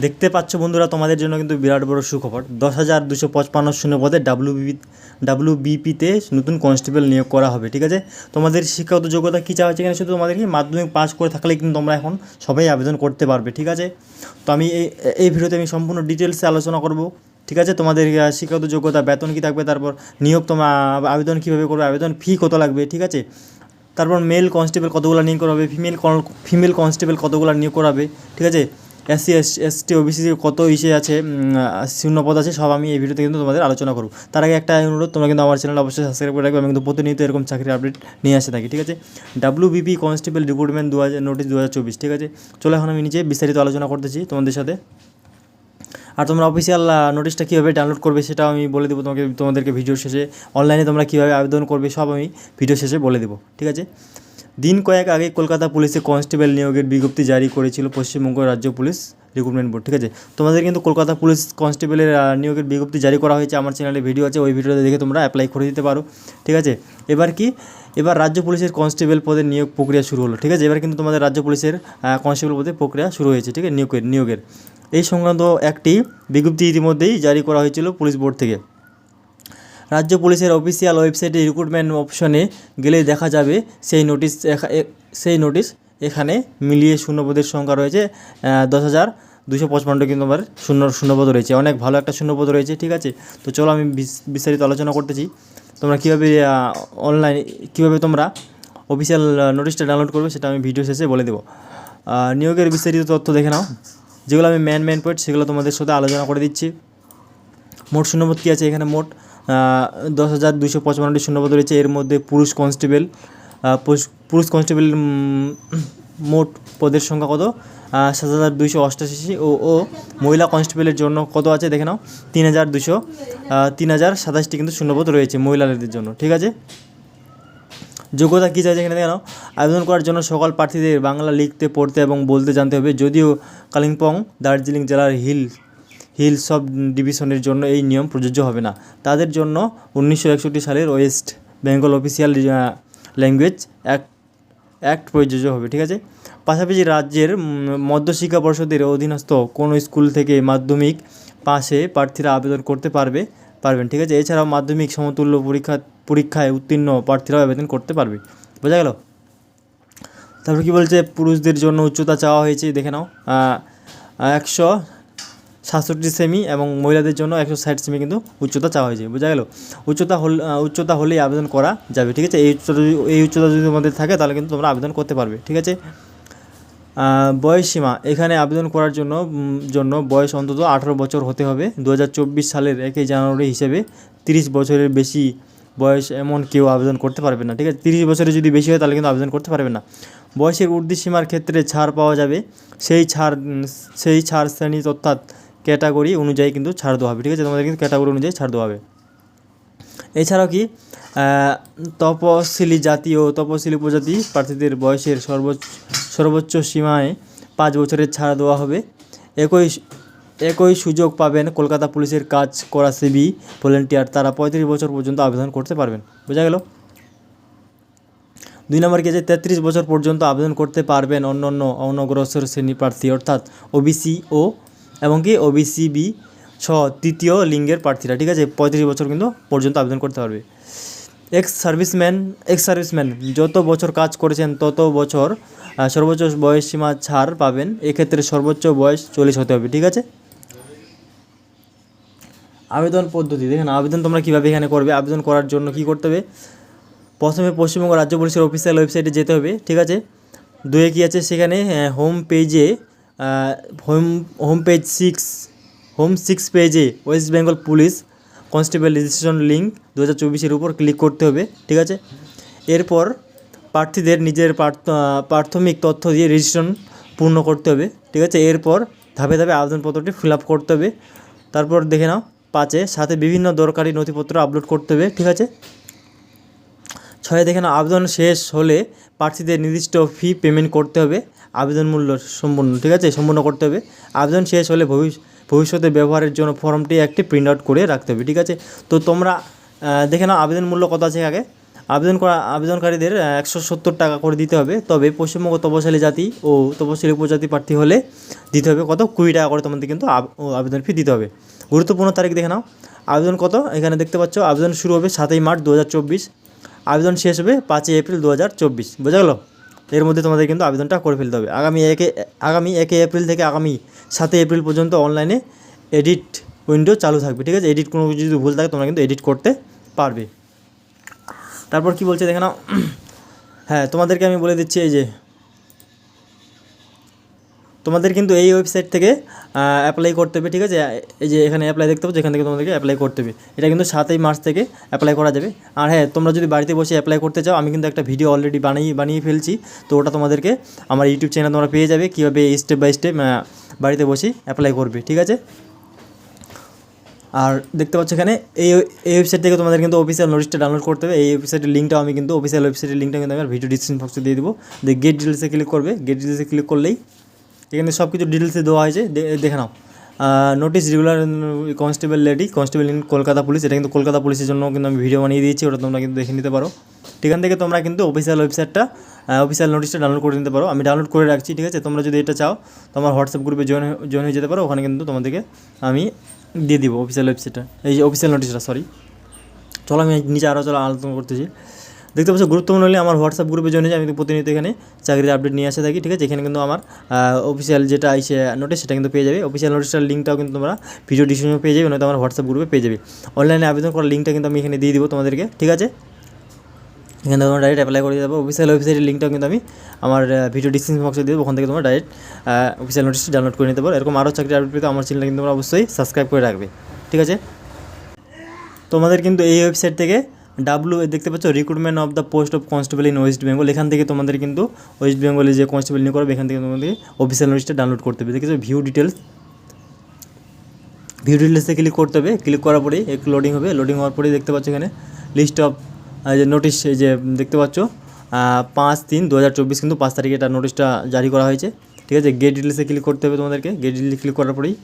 দেখতে পাচ্ছ বন্ধুরা, তোমাদের জন্য কিন্তু বিরাট বড় সুখবর। দশ হাজার দুশো পঁচপান্ন শূন্য পদে ডাব্লিউ বিপি ডাব্লিউ বিপিতে নতুন কনস্টেবল নিয়োগ করা হবে, ঠিক আছে? তোমাদের শিক্ষাগত যোগ্যতা কী চাওয়া হচ্ছে শুধু তোমাদেরকে মাধ্যমিক পাস করে থাকলে কিন্তু তোমরা এখন সবাই আবেদন করতে পারবে, ঠিক আছে? তো আমি এই এই ভিডিওতে আমি সম্পূর্ণ ডিটেলসে আলোচনা করব, ঠিক আছে? তোমাদের শিক্ষাগত যোগ্যতা, বেতন কী থাকবে, তারপর নিয়োগ তোমার আবেদন কীভাবে করবে, আবেদন ফি কত লাগবে, ঠিক আছে? তারপর মেল কনস্টেবল কতগুলো নিয়োগ করা হবে ফিমেল ফিমেল কনস্টেবল কতগুলো নিয়োগ করা হবে, ঠিক আছে? এসসি এস এসটি ওবিসি কত ইসে আছে শূন্যপদ আছে, সব আমি এই ভিডিওতে কিন্তু তোমাদের আলোচনা করব। তার আগে একটা অনুরোধ, তোমরা কিন্তু আমার চ্যানেল অবশ্যই সাবস্ক্রাইব করে রাখবে, আমি কিন্তু প্রতিনিয়ত এরকম চাকরির আপডেট নিয়ে আসে থাকি, ঠিক আছে? ডাব্লিউ বিপি কনস্টেবল রিক্রুটমেন্ট দু হাজার নোটিশ দু হাজার চব্বিশ, ঠিক আছে? চলো এখন আমি নিজে বিস্তারিত আলোচনা করতেছি তোমাদের সাথে। আর তোমরা অফিসিয়াল নোটিশটা কীভাবে ডাউনলোড করবে সেটাও আমি বলে দেবো তোমাকে, তোমাদেরকে ভিডিও শেষে অনলাইনে তোমরা কীভাবে আবেদন করবে সব আমি ভিডিও শেষে বলে দেবো, ঠিক আছে? দিন কয়েক আগে কলকাতা পুলিশে কনস্টেবল নিয়োগের বিজ্ঞপ্তি জারি করেছিল পশ্চিমবঙ্গ রাজ্য পুলিশ রিক্রুটমেন্ট বোর্ড, ঠিক আছে? তোমাদের কিন্তু কলকাতা পুলিশ কনস্টেবলের নিয়োগের বিজ্ঞপ্তি জারি করা হয়েছে, আমার চ্যানেলে ভিডিও আছে, ওই ভিডিওতে দেখে তোমরা অ্যাপ্লাই করে দিতে পারো, ঠিক আছে? এবার কি? এবার রাজ্য পুলিশের কনস্টেবল পদে নিয়োগ প্রক্রিয়া শুরু হলো, ঠিক আছে? এবার কিন্তু তোমাদের রাজ্য পুলিশের কনস্টেবল পদে প্রক্রিয়া শুরু হয়েছে, ঠিক আছে? নিয়োগের নিয়োগের। এই সংক্রান্ত একটি বিজ্ঞপ্তি ইতিমধ্যেই জারি করা হয়েছিল পুলিশ বোর্ড থেকে। রাজ্য পুলিশের অফিসিয়াল ওয়েবসাইটে রিক্রুটমেন্ট অপশনে গেলে দেখা যাবে সেই নোটিশ সেই নোটিশ এখানে মিলিয়ে শূন্যপদের সংখ্যা রয়েছে দশ হাজার দুশো পঁচপান্ন কিন্তু আমার শূন্য, শূন্যপদ রয়েছে। অনেক ভালো একটা শূন্যপদ রয়েছে, ঠিক আছে? তো চলো আমি বিস্তারিত আলোচনা করতেছি। তোমরা কীভাবে অনলাইন কীভাবে তোমরা অফিসিয়াল নোটিশটা ডাউনলোড করবে সেটা আমি ভিডিও শেষে বলে দেবো। নিয়োগের বিস্তারিত তথ্য দেখে নাও। যেগুলো আমি ম্যান ম্যান পয়েন্ট সেগুলো তোমাদের সাথে আলোচনা করে দিচ্ছি। মোট শূন্যপদ কী আছে? এখানে মোট দশ হাজার দুশো পঁচপান্নটি রয়েছে। এর মধ্যে পুরুষ কনস্টেবল পুরুষ- কনস্টেবল মোট পদের সংখ্যা কত? সাত হাজার দুইশো অষ্টাশি ও ও মহিলা কনস্টেবলের জন্য কত আছে দেখে নাও। তিন হাজার দুশো তিন হাজার সাতাশটি কিন্তু শূন্যপদ রয়েছে মহিলাদের জন্য। ঠিক আছে? যোগ্যতা কী চাইছে এখানে দেখে নাও। আবেদন করার জন্য সকল প্রার্থীদের বাংলা লিখতে, পড়তে এবং বলতে জানতে হবে। যদিও কালিম্পং দার্জিলিং জেলার হিল হিল সব ডিভিশনের জন্য এই নিয়ম প্রযোজ্য হবে না। তাদের জন্য উনিশশো একষট্টি সালের West Bengal official language act act প্রযোজ্য হবে, ঠিক আছে? পাশাপাশি রাজ্যের মধ্যশিক্ষা পর্ষদের অধীনস্থ কোনো স্কুল থেকে মাধ্যমিক পাশে প্রার্থীরা আবেদন করতে পারবে, পারবেন, ঠিক আছে? এছাড়াও মাধ্যমিক সমতুল্য পরীক্ষা, পরীক্ষায় উত্তীর্ণ প্রার্থীরাও আবেদন করতে পারবে। বোঝা গেল? তারপর কি বলছে? পুরুষদের জন্য উচ্চতা চাওয়া হয়েছে, দেখে নাও। একশো সাতষট্টি সেমি এবং মহিলাদের জন্য একশো ষাট সেমি কিন্তু উচ্চতা চাওয়া হয়েছে বোঝা গেল? উচ্চতা হল উচ্চতা হলেই আবেদন করা যাবে ঠিক আছে? এই উচ্চতা এই উচ্চতা যদি তোমাদের থাকে তাহলে কিন্তু তোমরা আবেদন করতে পারবে ঠিক আছে? আহ, বয়স সীমা এখানে আবেদন করার জন্য জন্য বয়স অন্তত আঠারো বছর হতে হবে। দু হাজার চব্বিশ সালের একই জানুয়ারি হিসেবে তিরিশ বছরের বেশি বয়স এমন কেউ আবেদন করতে পারবে না ঠিক আছে? তিরিশ বছরের যদি বেশি হয় তাহলে কিন্তু আবেদন করতে পারবে না। বয়সের ঊর্ধ্ব সীমার ক্ষেত্রে ছাড় পাওয়া যাবে। সেই ছাড় সেই ছাড় শ্রেণি অর্থাৎ ক্যাটাগরি অনুযায়ী কিন্তু ছাড় দেওয়া হবে, ঠিক আছে? তোমাদের কিন্তু ক্যাটাগরি অনুযায়ী ছাড় দেওয়া হবে। এছাড়াও কি তপশিলি জাতি ও তপশিলি উপজাতি প্রার্থীদের বয়সের সর্বোচ্চ সর্বোচ্চ সীমায় পাঁচ বছরের ছাড় দেওয়া হবে। একই একই সুযোগ পাবেন কলকাতা পুলিশের কাজ করা সিবি ভলেন্টিয়ার, তারা পঁয়ত্রিশ বছর পর্যন্ত আবেদন করতে পারবেন। বোঝা গেল? দুই নম্বর কেজে তেত্রিশ বছর পর্যন্ত আবেদন করতে পারবেন অন্য অন্য অনগ্রসর শ্রেণি প্রার্থী, অর্থাৎ ওবিসি ও এবং কি ওবিসি বি সহ তৃতীয় লিঙ্গের প্রার্থীরা, ঠিক আছে? পঁয়ত্রিশ বছর কিন্তু পর্যন্ত আবেদন করতে পারবে। এক্স সার্ভিসম্যান এক্স সার্ভিসম্যান যত বছর কাজ করেছেন, তত বছর সর্বোচ্চ বয়স সীমা ছাড় পাবেন। এক্ষেত্রে সর্বোচ্চ বয়স চল্লিশ হতে হবে, ঠিক আছে? আবেদন পদ্ধতি, দেখেন, আবেদন তোমরা কীভাবে এখানে করবে, আবেদন করার জন্য কী করতে হবে? প্রথমে পশ্চিমবঙ্গ রাজ্য পুলিশের অফিসিয়াল ওয়েবসাইটে যেতে হবে, ঠিক আছে? দুয়ে কী আছে? সেখানে হোম পেজে home home page six home six পেজে West Bengal police constable registration link দু হাজার চব্বিশের উপর ক্লিক করতে হবে, ঠিক আছে? এরপর প্রার্থীদের নিজের প্রাথমিক তথ্য দিয়ে রেজিস্ট্রেশন পূর্ণ করতে হবে, ঠিক আছে? এরপর ধাপে ধাপে আবেদনপত্রটি ফিল আপ করতে হবে। তারপর দেখে নাও, পাঁচে, সাথে বিভিন্ন দরকারি নথিপত্র আপলোড করতে হবে, ঠিক আছে? ছয় দেখেন আবেদন শেষ হলে প্রার্থীদের নির্দিষ্ট ফি পেমেন্ট করতে হবে। আবেদন মূল্য সম্পূর্ণ, ঠিক আছে? সম্পূর্ণ করতে হবে। আবেদন শেষ হলে ভবিষ্য ভবিষ্যতে ব্যবহারের জন্য ফর্মটি একটি প্রিন্ট আউট করে রাখতে হবে, ঠিক আছে? তো তোমরা দেখে নাও আবেদন মূল্য কত আছে আগে। আবেদন করা, আবেদনকারীদের একশো সত্তর টাকা করে দিতে হবে। তবে পশ্চিমবঙ্গ তপশালী জাতি ও তপশিলি উপজাতি প্রার্থী হলে দিতে হবে কত? কুড়ি টাকা করে তোমাদের কিন্তু আবেদন ফি দিতে হবে। গুরুত্বপূর্ণ তারিখ দেখে নাও। আবেদন কত? এখানে দেখতে পাচ্ছ, আবেদন শুরু হবে সাতই মার্চ দু হাজার চব্বিশ। আবেদন শেষ হবে পাঁচই এপ্রিল দু হাজার চব্বিশ। বোঝা গেলো? এর মধ্যে তোমাদের কিন্তু আবেদনটা করে ফেলতে হবে। আগামী একে আগামী একে এপ্রিল থেকে আগামী সাতই এপ্রিল পর্যন্ত অনলাইনে এডিট উইন্ডো চালু থাকবে, ঠিক আছে? এডিট কোনো কিছু যদি ভুল থাকে, তোমরা কিন্তু এডিট করতে পারবে। তারপর কি বলছে দেখে নাও? হ্যাঁ তোমাদেরকে আমি বলে দিচ্ছি এই যে তোমাদের কিন্তু এই ওয়েবসাইট থেকে অ্যাপ্লাই করতে হবে, ঠিক আছে? এই যে এখানে অ্যাপ্লাই দেখতে পাচ্ছ যেখান থেকে তোমাদেরকে অ্যাপ্লাই করতে হবে। এটা কিন্তু সাতই মার্চ থেকে অ্যাপ্লাই করা যাবে। আর হ্যাঁ তোমরা যদি বাড়িতে বসে অ্যাপ্লাই করতে চাও, আমি কিন্তু একটা ভিডিও অলরেডি বানিয়ে বানিয়ে ফেলছি। তো ওটা তোমাদেরকে আমার ইউটিউব চ্যানেল তোমরা পেয়ে যাবে, কীভাবে স্টেপ বাই স্টেপ বাড়িতে বসে অ্যাপ্লাই করবে, ঠিক আছে? আর দেখতে পাচ্ছ এখানে, এই এই ওয়েবসাইট থেকে তোমাদের কিন্তু অফিসিয়াল নোটিশটা ডাউনলোড করতে হবে। এই ওয়েবসাইটের লিঙ্কটাও আমি কিন্তু অফিসিয়াল ওয়েবসাইটের লিঙ্কটা কিন্তু আমি ভিডিও ডিসক্রিপশন বক্সে দিয়ে দেবো। দিয়ে গেট ডিটেলসে ক্লিক করবে। গেট ডিটেলসে ক্লিক করলেই এখানে সব কিছু ডিটেলসে দেওয়া হয়েছে। দেখে নাও। Notice regular constable lady constable in Kolkata police এটা কিন্তু কলকাতা পুলিশের জন্য কিন্তু আমি ভিডিও বানিয়ে দিয়েছি, ওটা তোমরা কিন্তু দেখে নিতে পারো। এখান থেকে তোমরা কিন্তু অফিসিয়াল ওয়েবসাইটটা অফিসিয়াল নোটিশটা ডাউনলোড করে নিতে পারো। আমি ডাউনলোড করে রাখছি, ঠিক আছে? তোমরা যদি এটা চাও, তোমার হোয়াটসঅ্যাপ গ্রুপে জয়েন জয়েন হয়ে যেতে পারো, ওখানে কিন্তু তোমাদেরকে আমি দিয়ে দিব অফিসিয়াল ওয়েবসাইটটা এই যে অফিসিয়াল নোটিশটা সরি চলো, আমি নিচে আরও চলো, আলোচনা করতেছি। দেখতে পাচ্ছ, গুরুত্বপূর্ণ হলে আমার হোয়াটসঅ্যাপ গ্রুপে জয়েন হয়ে আমি প্রতিনিয়ত এখানে চাকরির আপডেট নিয়ে আসে থাকি, ঠিক আছে? এখানে কিন্তু আমার অফিসিয়াল যেটা আইসে নোটিশ সেটা কিন্তু পেয়ে যাবে। অফিসিয়াল নোটিশটার লিঙ্কটাও কিন্তু তোমরা ভিডিও ডিসক্রিপশনে পেয়ে যাবে, নয়তো আমার হোয়াটসঅ্যাপ গ্রুপে পেয়ে যাবে। অনলাইনে আবেদন করার লিঙ্কটা কিন্তু আমি এখানে দিয়ে দিব তোমাদেরকে, ঠিক আছে? এখানে তোমরা ডাইরেক্ট অ্যাপ্লাই করে পারো অফিসিয়াল ওয়েবসাইটের লিঙ্কটাও কিন্তু আমি আমার ভিডিও ডিসক্রিপশন বক্সে দিয়ে দেবো, ওখান থেকে তোমরা ডাইরেক্ট অফিসিয়াল নোটিশটি ডাউনলোড করে নিতে পারো। এরকম আরও চাকরি আপডেট পেতে আমার চ্যানেলটা কিন্তু তোমরা অবশ্যই সাবস্ক্রাইব করে রাখবে, ঠিক আছে? তোমাদের কিন্তু এই ওয়েবসাইট থেকে ডাব্লু দেখতে পাচ্ছ recruitment of the post of constable in West Bengal এখান থেকে তোমাদের কিন্তু ওয়েস্ট বেঙ্গলে যে কনস্টেবল নিয়ে করবে এখান থেকে তোমাদের অফিসিয়াল নোটিশটা ডাউনলোড করতে হবে। দেখেছ ভিউ ডিটেলস ভিউ ডিটেলসে ক্লিক করতে হবে। ক্লিক করার পরেই একটু লোডিং হবে। লোডিং হওয়ার পরেই দেখতে পাচ্ছ এখানে লিস্ট অফ যে নোটিশ যে দেখতে পাচ্ছ পাঁচ তিন দু কিন্তু পাঁচ তারিখে এটা নোটিশটা জারি করা হয়েছে। ঠিক আছে গেট ডিটেলসে ক্লিক করতে হবে তোমাদেরকে। গেট ডিটেলসে ক্লিক করার পরেই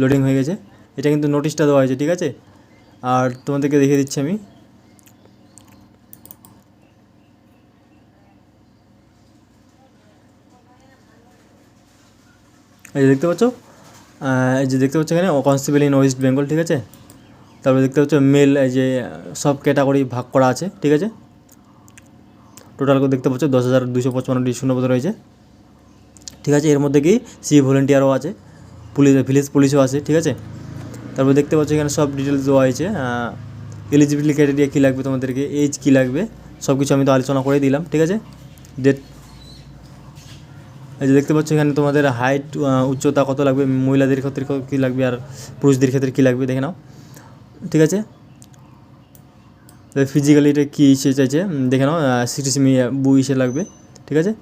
লোডিং হয়ে গেছে। এটা কিন্তু নোটিশটা দেওয়া হয়েছে, ঠিক আছে? আর তোমাদেরকে দেখিয়ে দিচ্ছি আমি। এই যে দেখতে পাচ্ছ? এই যে দেখতে পাচ্ছ এখানে কনস্টেবল ইন ওয়েস্ট বেঙ্গল ঠিক আছে? তারপরে দেখতে পাচ্ছ মেল এই যে, সব ক্যাটাগরি ভাগ করা আছে, ঠিক আছে? টোটাল দেখতে পাচ্ছ, দশ হাজার দুশো পঁচপান্নটি শূন্যপদ রয়েছে। ঠিক আছে, এর মধ্যে কি সি ভলেন্টিয়ারও আছে, পুলিশ ভিলেজ পুলিশও আছে, ঠিক আছে? তারপর দেখতে পাচ্ছ এখানে সব ডিটেলস দেওয়া হয়েছে। এলিজিবিলিটি ক্রাইটেরিয়া কী লাগবে তোমাদেরকে এজ কী লাগবে সব কিছু আমি তো আলোচনা করে দিলাম, ঠিক আছে? ডেট এই যে দেখতে পাচ্ছ এখানে তোমাদের হাইট উচ্চতা কত লাগবে, মহিলাদের ক্ষেত্রে কী লাগবে আর পুরুষদের ক্ষেত্রে কী লাগবে দেখে নাও, ঠিক আছে? ফিজিক্যালি এটা কী ইসে চাইছে? দেখে নাও সিটিসিমি বু ইসে লাগবে, ঠিক আছে?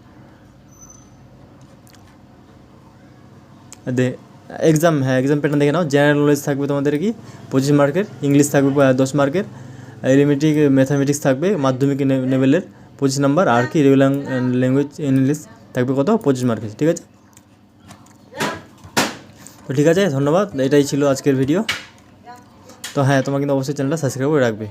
দে এক্সাম হ্যাঁ এক্সাম প্যাটার্ন দেখে নাও। জেনারেল নলেজ থাকবে তোমাদের কি? পঁচিশ মার্কের ইংলিশ থাকবে দশ মার্কের এলিমেন্ট্রি ম্যাথামেটিক্স থাকবে, মাধ্যমিক লেভেলের পঁচিশ নাম্বার আর কি? রেগুলার ল্যাঙ্গুয়েজ ইংলিশ থাকবে কত? পঁচিশ মার্কের ঠিক আছে? তো ঠিক আছে, ধন্যবাদ। এটাই ছিল আজকের ভিডিও তো হ্যাঁ তোমার কিন্তু অবশ্যই চ্যানেলটা সাবস্ক্রাইব করে রাখবে।